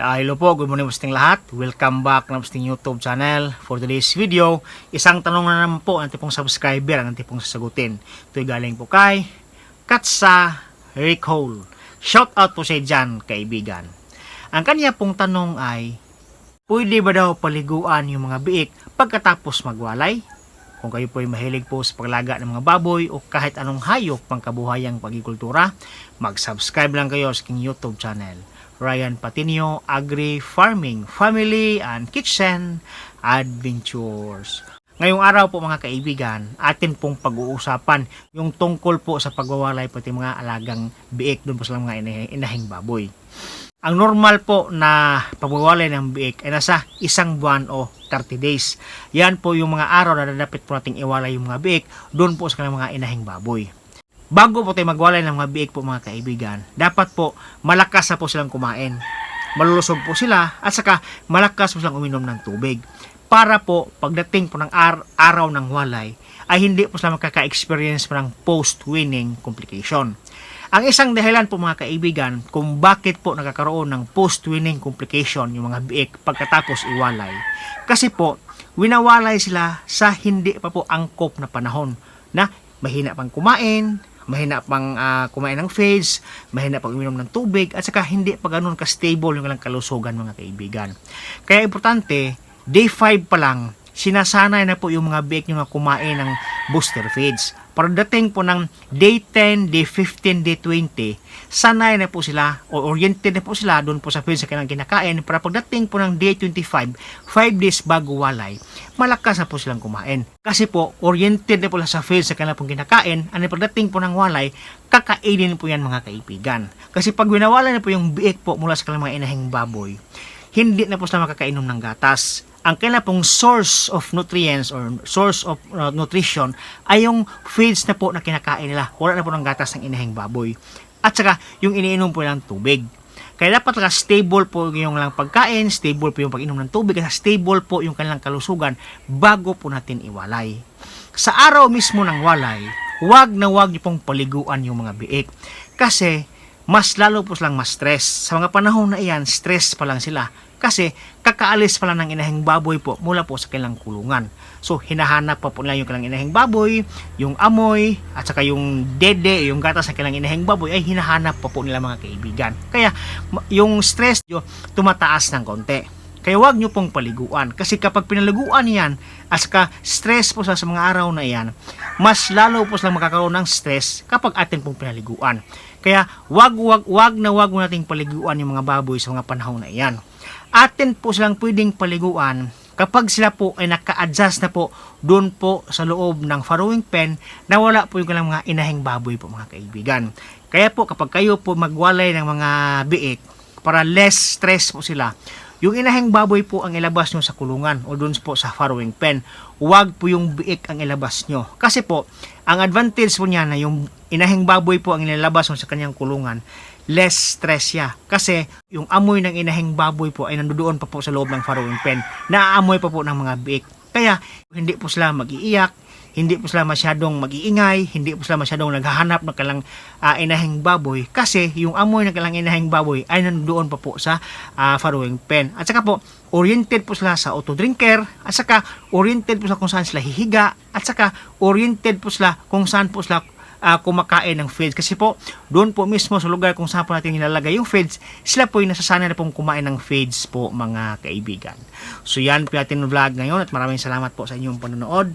Uh, hello po, good morning po sa lahat. Welcome back na sa ating YouTube channel. For today's video, isang tanong na naman po ang tipong subscriber ang tipong sasagutin. Ito'y galing po kay Katsa Recall. Shout out po sa dyan, kaibigan. Ang kanya pong tanong ay, pwede ba daw paliguan yung mga biik pagkatapos magwalay? Kung kayo po ay mahilig po sa paglaga ng mga baboy o kahit anong hayop pang kabuhayang pagikultura, mag-subscribe lang kayo sa aking YouTube channel. Ryan Patinio Agri Farming Family and Kitchen Adventures. Ngayong araw po mga kaibigan, atin pong pag-uusapan yung tungkol po sa pagwawalay pati mga alagang biik doon po sa mga inahing, baboy. Ang normal po na pagwawalay ng biik ay nasa isang buwan o 30 days. Yan po yung mga araw na dapat po nating iwalay yung mga biik doon po sa mga inahing baboy. Bago po tayo magwalay ng mga biik po mga kaibigan, dapat po malakas na po silang kumain. Malulusog po sila at saka malakas po silang uminom ng tubig. Para po pagdating po ng ar- araw ng walay ay hindi po sila makaka-experience po ng post-winning complication. Ang isang dahilan po mga kaibigan kung bakit po nagkakaroon ng post-winning complication yung mga biik pagkatapos iwalay. Kasi po, winawalay sila sa hindi pa po angkop na panahon na mahina pang kumain, mahina pang ah, kumain ng feeds, mahina pang uminom ng tubig, at saka hindi pa ganun ka-stable yung kanilang kalusugan mga kaibigan. Kaya importante, day 5 pa lang, sinasanay na po yung mga biik nyo na kumain ng booster feeds. Para dating po ng day 10, day 15, day 20, sanay na po sila o oriented na po sila doon po sa feeds sa kanilang kinakain para pagdating po ng day 25, 5 days bago walay, malakas na po silang kumain. Kasi po, oriented na po sa feeds sa kanilang pong kinakain, ano pagdating po ng walay, kakainin po yan mga kaibigan. Kasi pag winawalay na po yung biik po mula sa kanilang mga inahing baboy, hindi na po sila makakainom ng gatas. Ang kailangan pong source of nutrients or source of uh, nutrition ay yung feeds na po na kinakain nila. Wala na po ng gatas ng inahing baboy. At saka yung iniinom po ng tubig. Kaya dapat talaga stable po yung lang pagkain, stable po yung pag-inom ng tubig, kasi stable po yung kanilang kalusugan bago po natin iwalay. Sa araw mismo ng walay, wag na wag niyo pong paliguan yung mga biik. Kasi mas lalo po silang ma-stress. Sa mga panahon na iyan, stress pa lang sila. Kasi kakaalis pa lang ng inahing baboy po mula po sa kanilang kulungan. So hinahanap pa po nila yung kanilang inahing baboy, yung amoy, at saka yung dede, yung gatas ng kanilang inahing baboy ay hinahanap pa po nila mga kaibigan. Kaya yung stress nyo tumataas ng konti. Kaya wag nyo pong paliguan. Kasi kapag pinaliguan yan, at saka stress po sa, mga araw na yan, mas lalo po silang makakaroon ng stress kapag atin pong pinaliguan. Kaya wag wag wag na wag mo nating paliguan yung mga baboy sa mga panahon na iyan. Atin po silang pwedeng paliguan kapag sila po ay naka-adjust na po doon po sa loob ng farrowing pen na wala po yung mga inahing baboy po mga kaibigan. Kaya po kapag kayo po magwalay ng mga biik para less stress po sila, yung inahing baboy po ang ilabas nyo sa kulungan o dun po sa farrowing pen. Huwag po yung biik ang ilabas nyo. Kasi po, ang advantage po niya na yung inahing baboy po ang ilalabas mo sa kanyang kulungan, less stress siya. Kasi yung amoy ng inahing baboy po ay nandoon pa po sa loob ng farrowing pen. Naaamoy pa po ng mga biik. Kaya hindi po sila mag-iiyak, hindi po sila masyadong mag-iingay, hindi po sila masyadong naghahanap ng kalang ah, inahing baboy kasi yung amoy ng kalang inahing baboy ay nandoon pa po sa ah, farrowing pen. At saka po, oriented po sila sa auto drinker, at saka oriented po sila kung saan sila hihiga, at saka oriented po sila kung saan po sila ah, kumakain ng feeds. Kasi po, doon po mismo sa lugar kung saan po natin nilalagay yung feeds, sila po yung nasasanay na pong kumain ng feeds po mga kaibigan. So yan po ating vlog ngayon at maraming salamat po sa inyong panonood.